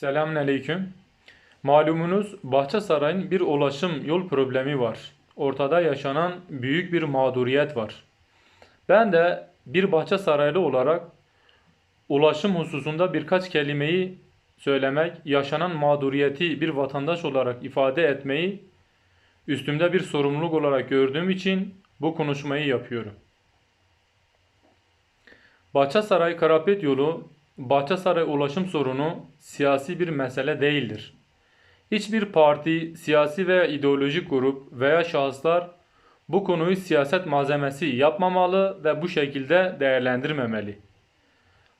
Selamünaleyküm. Malumunuz Bahçesaray'ın bir ulaşım yol problemi var. Ortada yaşanan büyük bir mağduriyet var. Ben de bir Bahçesaraylı olarak ulaşım hususunda birkaç kelimeyi söylemek, yaşanan mağduriyeti bir vatandaş olarak ifade etmeyi üstümde bir sorumluluk olarak gördüğüm için bu konuşmayı yapıyorum. Bahçesaray Karapet yolu, Bahçesaray ulaşım sorunu siyasi bir mesele değildir. Hiçbir parti, siyasi veya ideolojik grup veya şahıslar bu konuyu siyaset malzemesi yapmamalı ve bu şekilde değerlendirmemeli.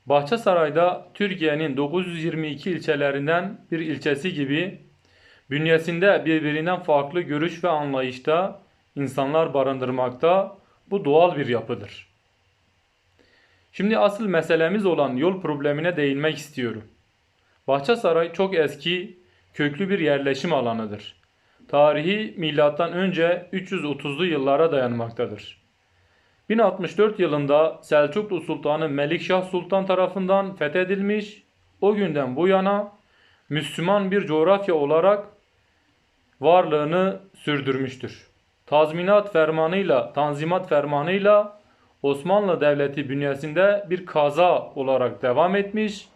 Bahçesaray'da Türkiye'nin 922 ilçelerinden bir ilçesi gibi bünyesinde birbirinden farklı görüş ve anlayışta insanlar barındırmakta bu doğal bir yapıdır. Şimdi asıl meselemiz olan yol problemine değinmek istiyorum. Bahçesaray çok eski, köklü bir yerleşim alanıdır. Tarihi milattan önce 330'lu yıllara dayanmaktadır. 1064 yılında Selçuklu Sultanı Melikşah Sultan tarafından fethedilmiş, o günden bu yana Müslüman bir coğrafya olarak varlığını sürdürmüştür. Tazminat fermanıyla, tanzimat fermanıyla Osmanlı Devleti bünyesinde bir kaza olarak devam etmiş.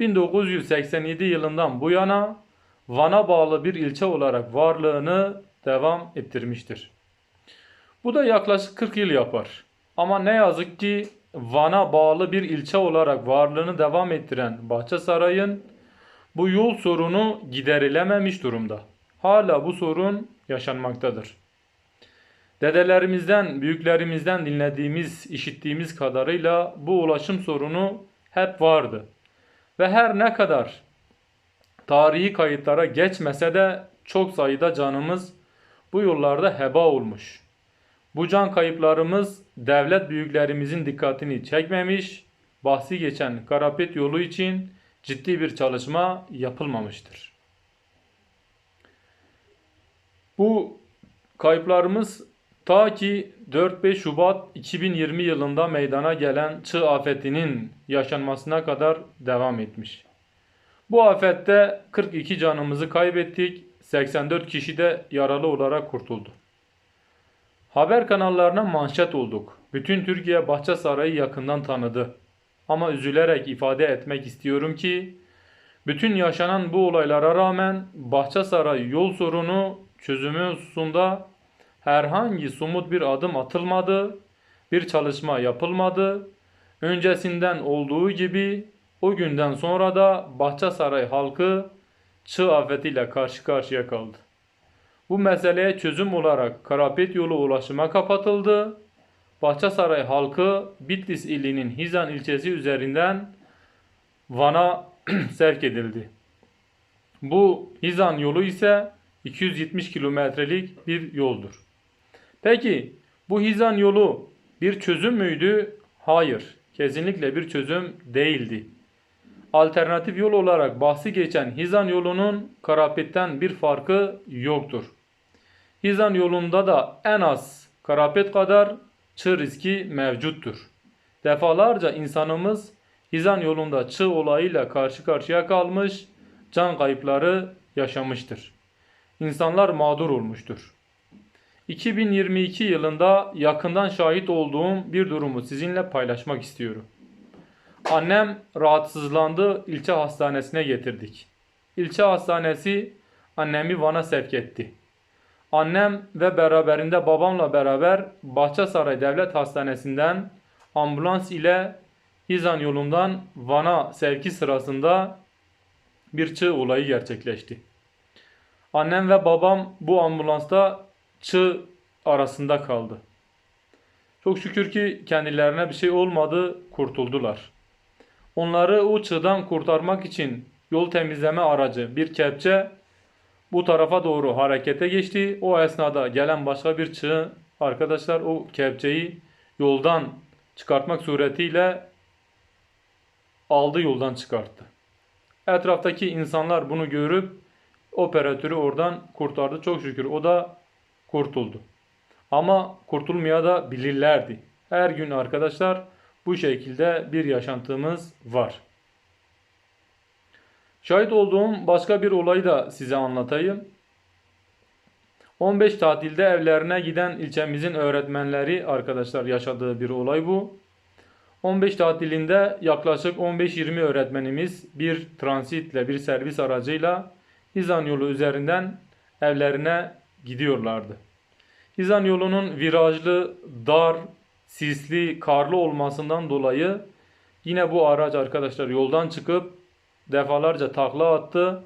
1987 yılından bu yana Van'a bağlı bir ilçe olarak varlığını devam ettirmiştir. Bu da yaklaşık 40 yıl yapar. Ama ne yazık ki Van'a bağlı bir ilçe olarak varlığını devam ettiren Bahçesaray'ın bu yol sorunu giderilememiş durumda. Hala bu sorun yaşanmaktadır. Dedelerimizden, büyüklerimizden dinlediğimiz, işittiğimiz kadarıyla bu ulaşım sorunu hep vardı. Ve her ne kadar tarihi kayıtlara geçmese de çok sayıda canımız bu yollarda heba olmuş. Bu can kayıplarımız devlet büyüklerimizin dikkatini çekmemiş, bahsi geçen Karapet yolu için ciddi bir çalışma yapılmamıştır. Bu kayıplarımız ta ki 4-5 Şubat 2020 yılında meydana gelen çığ afetinin yaşanmasına kadar devam etmiş. Bu afette 42 canımızı kaybettik, 84 kişi de yaralı olarak kurtuldu. Haber kanallarına manşet olduk. Bütün Türkiye Bahçesaray'ı yakından tanıdı. Ama üzülerek ifade etmek istiyorum ki bütün yaşanan bu olaylara rağmen Bahçesaray yol sorunu çözümü hususunda herhangi somut bir adım atılmadı, bir çalışma yapılmadı. Öncesinden olduğu gibi o günden sonra da Bahçesaray halkı çığ afetiyle karşı karşıya kaldı. Bu meseleye çözüm olarak Karapet yolu ulaşıma kapatıldı. Bahçesaray halkı Bitlis ilinin Hizan ilçesi üzerinden Van'a sevk edildi. Bu Hizan yolu ise 270 kilometrelik bir yoldur. Peki bu Hizan yolu bir çözüm müydü? Hayır, kesinlikle bir çözüm değildi. Alternatif yol olarak bahsi geçen Hizan yolunun Karapet'ten bir farkı yoktur. Hizan yolunda da en az Karapet kadar çığ riski mevcuttur. Defalarca insanımız Hizan yolunda çığ olayıyla karşı karşıya kalmış, can kayıpları yaşamıştır. İnsanlar mağdur olmuştur. 2022 yılında yakından şahit olduğum bir durumu sizinle paylaşmak istiyorum. Annem rahatsızlandı, ilçe hastanesine getirdik. İlçe hastanesi annemi Van'a sevk etti. Annem ve beraberinde babamla beraber Bahçesaray Devlet Hastanesi'nden ambulans ile Hizan yolundan Van'a sevki sırasında bir çığ olayı gerçekleşti. Annem ve babam bu ambulansta çığ arasında kaldı. Çok şükür ki kendilerine bir şey olmadı, kurtuldular. Onları o çığdan kurtarmak için yol temizleme aracı bir kepçe bu tarafa doğru harekete geçti. O esnada gelen başka bir çığ arkadaşlar o kepçeyi yoldan çıkartmak suretiyle aldı yoldan çıkarttı. Etraftaki insanlar bunu görüp operatörü oradan kurtardı. Çok şükür o da kurtuldu. Ama kurtulmaya da bilirlerdi. Her gün arkadaşlar bu şekilde bir yaşantımız var. Şahit olduğum başka bir olayı da size anlatayım. 15 tatilde evlerine giden ilçemizin öğretmenleri arkadaşlar yaşadığı bir olay bu. 15 tatilinde yaklaşık 15-20 öğretmenimiz bir transitle, bir servis aracıyla İzan yolu üzerinden evlerine gidiyorlardı. İzan yolunun virajlı, dar, sisli, karlı olmasından dolayı yine bu araç arkadaşlar yoldan çıkıp defalarca takla attı.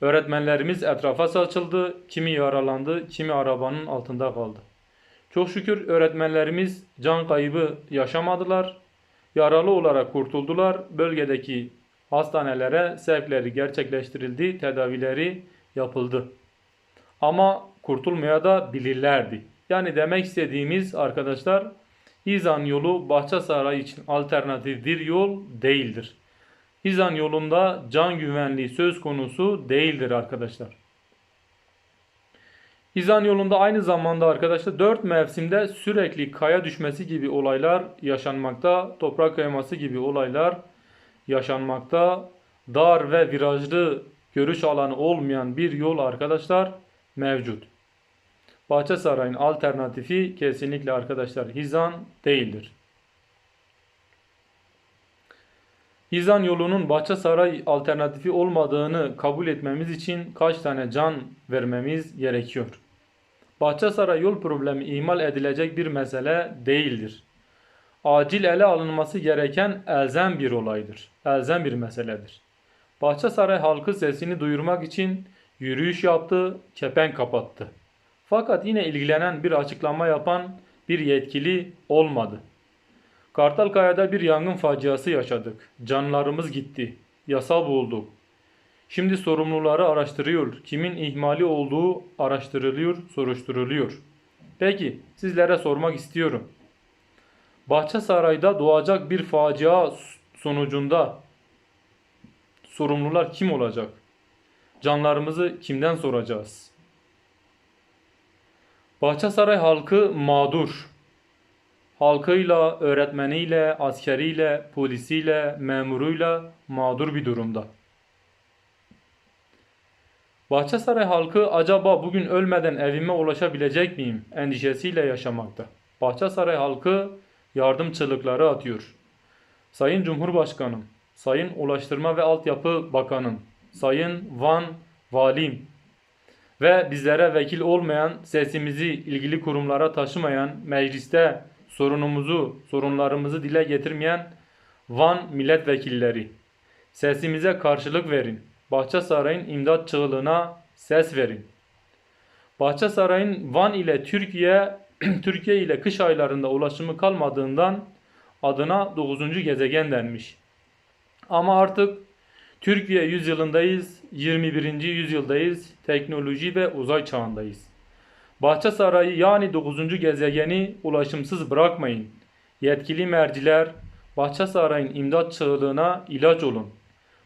Öğretmenlerimiz etrafa saçıldı. Kimi yaralandı, kimi arabanın altında kaldı. Çok şükür öğretmenlerimiz can kaybı yaşamadılar. Yaralı olarak kurtuldular. Bölgedeki hastanelere sevkleri gerçekleştirildi, tedavileri yapıldı. Ama kurtulmaya da bilirlerdi. Yani demek istediğimiz arkadaşlar İzan yolu Bahçesaray için alternatif bir yol değildir. İzan yolunda can güvenliği söz konusu değildir arkadaşlar. İzan yolunda aynı zamanda arkadaşlar 4 mevsimde sürekli kaya düşmesi gibi olaylar yaşanmakta, toprak kayması gibi olaylar yaşanmakta, dar ve virajlı görüş alanı olmayan bir yol arkadaşlar mevcut. Bahçesaray'ın alternatifi kesinlikle arkadaşlar Hizan değildir. Hizan yolunun Bahçesaray alternatifi olmadığını kabul etmemiz için kaç tane can vermemiz gerekiyor? Bahçesaray yol problemi ihmal edilecek bir mesele değildir. Acil ele alınması gereken elzem bir olaydır. Elzem bir meseledir. Bahçesaray halkı sesini duyurmak için yürüyüş yaptı, kepenk kapattı. Fakat yine ilgilenen bir açıklama yapan bir yetkili olmadı. Kartalkaya'da bir yangın faciası yaşadık. Canlarımız gitti. Yasa bulduk. Şimdi sorumluları araştırıyor. Kimin ihmali olduğu araştırılıyor, soruşturuluyor. Peki sizlere sormak istiyorum. Bahçesaray'da doğacak bir facia sonucunda sorumlular kim olacak? Canlarımızı kimden soracağız? Bahçesaray halkı mağdur. Halkıyla, öğretmeniyle, askeriyle, polisiyle, memuruyla mağdur bir durumda. Bahçesaray halkı acaba bugün ölmeden evime ulaşabilecek miyim endişesiyle yaşamakta. Bahçesaray halkı yardım çığlıkları atıyor. Sayın Cumhurbaşkanım, Sayın Ulaştırma ve Altyapı Bakanım, Sayın Van Valim ve bizlere vekil olmayan, sesimizi ilgili kurumlara taşımayan, mecliste sorunumuzu, sorunlarımızı dile getirmeyen Van milletvekilleri. Sesimize karşılık verin. Bahçesaray'ın imdat çığlığına ses verin. Bahçesaray'ın Van ile Türkiye Türkiye ile kış aylarında ulaşımı kalmadığından adına 9. gezegen denmiş. Ama artık Türkiye yüzyılındayız, 21. yüzyıldayız, teknoloji ve uzay çağındayız. Bahçesaray'ı yani 9. gezegeni ulaşımsız bırakmayın. Yetkili merciler Bahçesaray'ın imdat çığlığına ilaç olun.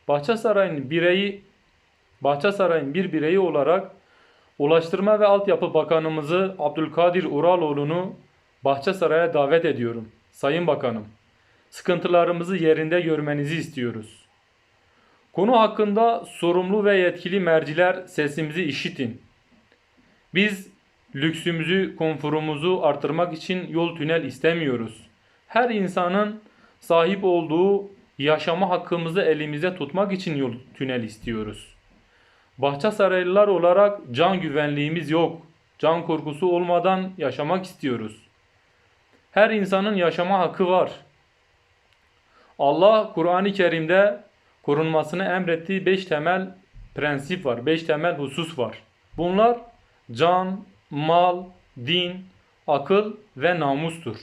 Bahçesaray'ın bireyi Bahçesaray'ın bir bireyi olarak Ulaştırma ve Altyapı Bakanımızı Abdülkadir Uraloğlu'nu Bahçesaray'a davet ediyorum. Sayın Bakanım, sıkıntılarımızı yerinde görmenizi istiyoruz. Konu hakkında sorumlu ve yetkili merciler sesimizi işitin. Biz lüksümüzü, konforumuzu artırmak için yol tünel istemiyoruz. Her insanın sahip olduğu yaşama hakkımızı elimizde tutmak için yol tünel istiyoruz. Bahçesaraylılar olarak can güvenliğimiz yok. Can korkusu olmadan yaşamak istiyoruz. Her insanın yaşama hakkı var. Allah Kur'an-ı Kerim'de korunmasını emrettiği 5 temel prensip var. 5 temel husus var. Bunlar can, mal, din, akıl ve namustur.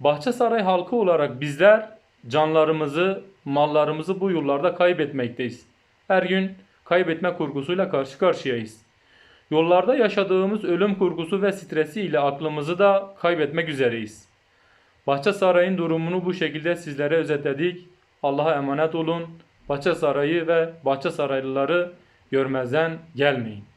Bahçesaray halkı olarak bizler canlarımızı, mallarımızı bu yollarda kaybetmekteyiz. Her gün kaybetme korkusuyla karşı karşıyayız. Yollarda yaşadığımız ölüm korkusu ve stresi ile aklımızı da kaybetmek üzereyiz. Bahçesaray'ın durumunu bu şekilde sizlere özetledik. Allah'a emanet olun. Bahçesaray'ı ve Bahçesaraylıları görmezden gelmeyin.